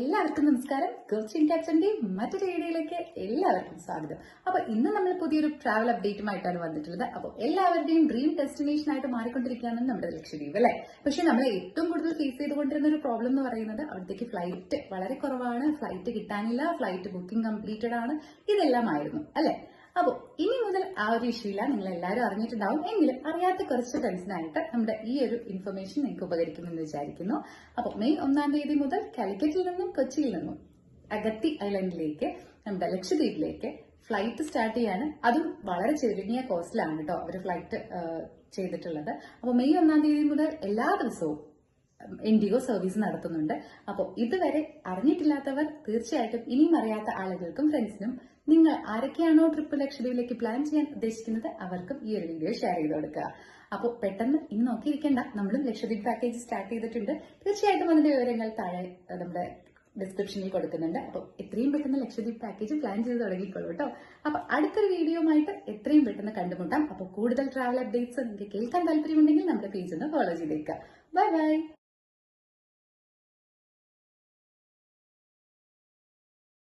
എല്ലാവർക്കും നമസ്കാരം. കോച്ചിങ് ക്യാപ്റ്റന്റെ മറ്റൊരു വീഡിയോയിലേക്ക് എല്ലാവർക്കും സ്വാഗതം. അപ്പൊ ഇന്ന് നമ്മൾ പുതിയൊരു ട്രാവൽ അപ്ഡേറ്റുമായിട്ടാണ് വന്നിട്ടുള്ളത്. അപ്പൊ എല്ലാവരുടെയും ഡ്രീം ഡെസ്റ്റിനേഷൻ ആയിട്ട് മാറിക്കൊണ്ടിരിക്കുകയാണ് നമ്മുടെ ലക്ഷദ്വീപ് അല്ലെ? പക്ഷെ നമ്മൾ ഏറ്റവും കൂടുതൽ ഫേസ് ചെയ്തുകൊണ്ടിരുന്ന ഒരു പ്രോബ്ലം എന്ന് പറയുന്നത് അവിടത്തേക്ക് ഫ്ലൈറ്റ് വളരെ കുറവാണ്. ഫ്ലൈറ്റ് കിട്ടാനില്ല. ഫ്ലൈറ്റ് ബുക്കിംഗ് കംപ്ലീറ്റഡ് ആണ്. ഇതെല്ലാം ആയിരുന്നു അല്ലെ? അപ്പോൾ ഇനി മുതൽ ആ ഒരു ഇഷ്യൂ ഇല്ല. നിങ്ങൾ എല്ലാവരും അറിഞ്ഞിട്ടുണ്ടാവും. എങ്കിലും അറിയാത്ത കുറച്ച് ഫ്രണ്ട്സിനായിട്ട് നമ്മുടെ ഈ ഒരു ഇൻഫർമേഷൻ നിങ്ങൾക്ക് ഉപകരിക്കുമെന്ന് വിചാരിക്കുന്നു. അപ്പോൾ മെയ് ഒന്നാം തീയതി മുതൽ കാലിക്കറ്റിൽ നിന്നും കൊച്ചിയിൽ നിന്നും അഗത്തി ഐലൻഡിലേക്ക് നമ്മുടെ ലക്ഷദ്വീപിലേക്ക് ഫ്ലൈറ്റ് സ്റ്റാർട്ട് ചെയ്യാണ്. അതും വളരെ ചുരുങ്ങിയ കോസ്റ്റിലാണ് കേട്ടോ അവർ ഫ്ലൈറ്റ് ചെയ്തിട്ടുള്ളത്. അപ്പോൾ മെയ് ഒന്നാം തീയതി മുതൽ എല്ലാ ദിവസവും ഇൻഡിഗോ സർവീസ് നടത്തുന്നുണ്ട്. അപ്പോൾ ഇതുവരെ അറിഞ്ഞിട്ടില്ലാത്തവർ തീർച്ചയായിട്ടും ഇനിയും അറിയാത്ത ആളുകൾക്കും ഫ്രണ്ട്സിനും നിങ്ങൾ ആരൊക്കെയാണോ ട്രിപ്പ് ലക്ഷദ്വീപിലേക്ക് പ്ലാൻ ചെയ്യാൻ ഉദ്ദേശിക്കുന്നത് അവർക്കും ഈ ഒരു വീഡിയോ ഷെയർ ചെയ്ത് കൊടുക്കുക. അപ്പോൾ പെട്ടെന്ന് ഇനി നോക്കിയിരിക്കേണ്ട നമ്മളും ലക്ഷദ്വീപ് പാക്കേജ് സ്റ്റാർട്ട് ചെയ്തിട്ടുണ്ട്. തീർച്ചയായിട്ടും അതിന്റെ വിവരങ്ങൾ താഴെ നമ്മുടെ ഡിസ്ക്രിപ്ഷനിൽ കൊടുക്കുന്നുണ്ട്. അപ്പോൾ എത്രയും പെട്ടെന്ന് ലക്ഷദ്വീപ് പാക്കേജ് പ്ലാൻ ചെയ്ത് തുടങ്ങിക്കോളൂ കേട്ടോ. അപ്പോൾ അടുത്തൊരു വീഡിയോയുമായിട്ട് എത്രയും പെട്ടെന്ന് കണ്ടുമുട്ടാം. അപ്പോൾ കൂടുതൽ ട്രാവൽ അപ്ഡേറ്റ്സ് നിങ്ങൾക്ക് കേൾക്കാൻ താല്പര്യമുണ്ടെങ്കിൽ നമ്മുടെ പേജ് ഒന്ന് ഫോളോ ചെയ്തേക്കുക. Bye bye